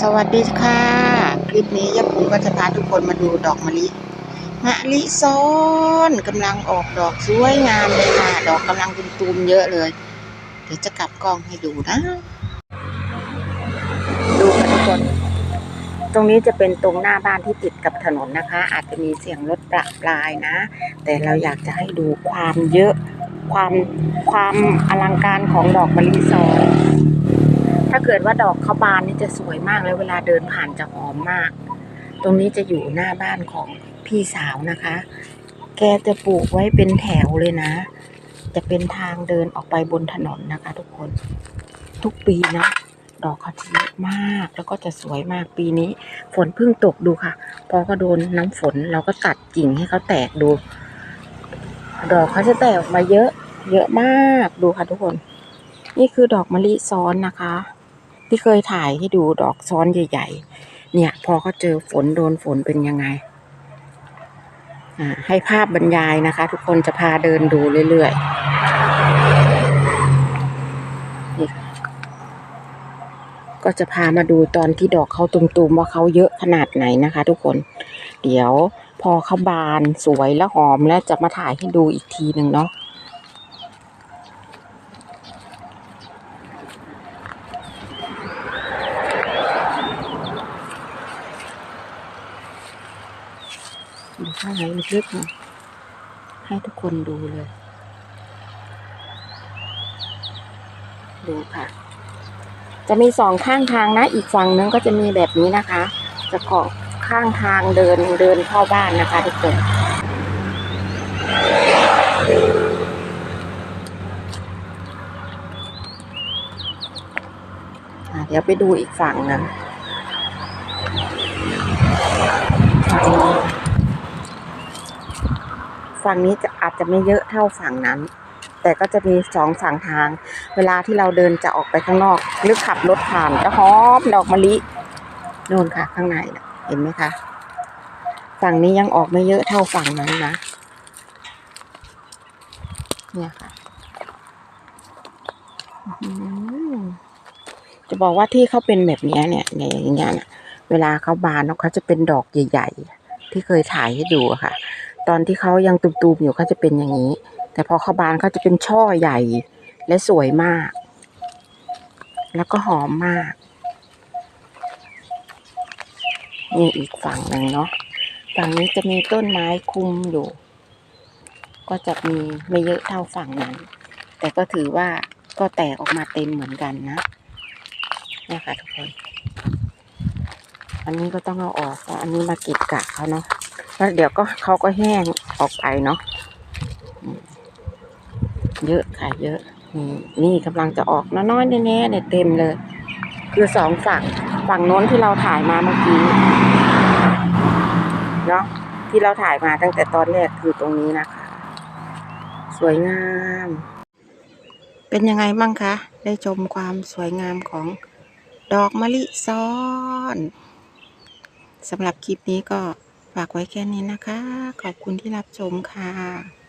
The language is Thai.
สวัสดีค่ะ คลิปนี้ยะผมก็จะพาทุกคนมาดูดอกมะลิ มะลิซ้อนกำลังออกดอกสวยงามเลยค่ะ ดอกกำลังตูมๆเยอะเลย เดี๋ยวจะกลับกล้องให้ดูนะ ดูค่ะทุกคน ตรงนี้จะเป็นตรงหน้าบ้านที่ติดกับถนนนะคะ อาจจะมีเสียงรถประปรายนะ แต่เราอยากจะให้ดูความเยอะ ความความอลังการของดอกมะลิซ้อน ถ้าเกิดว่าดอกเขาบานนี่จะสวยมากแล้วเวลาเดินผ่านจะหอมมาก ตรงนี้จะอยู่หน้าบ้านของพี่สาวนะคะ แกจะปลูกไว้เป็นแถวเลยนะ จะเป็นทางเดินออกไปบนถนนนะคะ ทุกคน ทุกปีนะ ดอกเขาจะเยอะมาก แล้วก็จะสวยมากปีนี้ ฝนเพิ่งตกดูค่ะ พอก็โดนน้ำฝนเราก็ตัดกิ่งให้เขาแตกดู ดอกเขาจะแตกออกมาเยอะ เยอะมาก ดูค่ะทุกคนนี่คือดอกมะลิซ้อนนะคะ ที่เคยถ่ายให้ดูดอกซ้อนใหญ่ ๆ เนี่ย พอเขาเจอฝนโดนฝนเป็นยังไงอ่าให้ภาพบรรยายนะคะ ทุกคนจะพาเดินดูเรื่อยๆ ก็จะพามาดูตอนที่ดอกเขาตุ่มๆว่าเขาเยอะขนาดไหนนะคะ ทุกคน เดี๋ยวพอเขาบานสวยและหอมแล้วจะมาถ่ายให้ดูอีกทีหนึ่งเนาะ ดูข้างในลึกๆหน่อยให้ทุกคนดูเลย ดูค่ะ จะมีสองข้างทางนะ อีกฝั่งนึงก็จะมีแบบนี้นะคะ จะเกาะข้างทางเดินเดินเข้าบ้านนะคะทุกคนเดี๋ยวไปดูอีกฝั่งนะฝั่งนี้ ฝั่งนี้จะอาจจะไม่เยอะเท่าฝั่งนั้น แต่ก็จะมีสองฝั่งทาง เวลาที่เราเดินจะออกไปข้างนอก หรือขับรถผ่านจะหอมดอกมะลิโน่นค่ะ ข้างในนะเห็นไหมคะ ฝั่งนี้ยังออกไม่เยอะเท่าฝั่งนั้นนะ เนี่ยค่ะจะบอกว่าที่เขาเป็นแบบนี้เนี่ยอย่างเงี้ยเวลาเขาบานเขาจะเป็นดอกใหญ่ ๆ ที่เคยถ่ายให้ดูค่ะ ตอนที่เขายังตุมๆอยู่เขาจะเป็นอย่างนี้ แต่พอเขาบานเขาจะเป็นช่อใหญ่และสวยมาก แล้วก็หอมมาก นี่อีกฝั่งหนึ่งเนาะฝั่งนี้จะมีต้นไม้คุมอยู่ ก็จะมีไม่เยอะเท่าฝั่งนั้น แต่ก็ถือว่าก็แตกออกมาเต็มเหมือนกันนะเนี่ยค่ะทุกคน อันนี้ก็ต้องเอาออกเพราะอันนี้มาเก็บกะเขาเนาะ แล้วเดี๋ยวก็เขาก็แห้งออกไปเนาะเยอะค่ะเยอะนี่นี่กำลังจะออกน้อยๆแน่ๆเนี่ยเต็มเลย คือสองฝั่งฝั่งโน้นที่เราถ่ายมาเมื่อกี้เนาะที่เราถ่ายมาตั้งแต่ตอนแรกคือตรงนี้นะคะ สวยงาม เป็นยังไงบ้างคะ ได้ชมความสวยงามของดอกมะลิซ้อนสำหรับคลิปนี้ก็ ฝากไว้แค่นี้นะคะ ขอบคุณที่รับชมค่ะ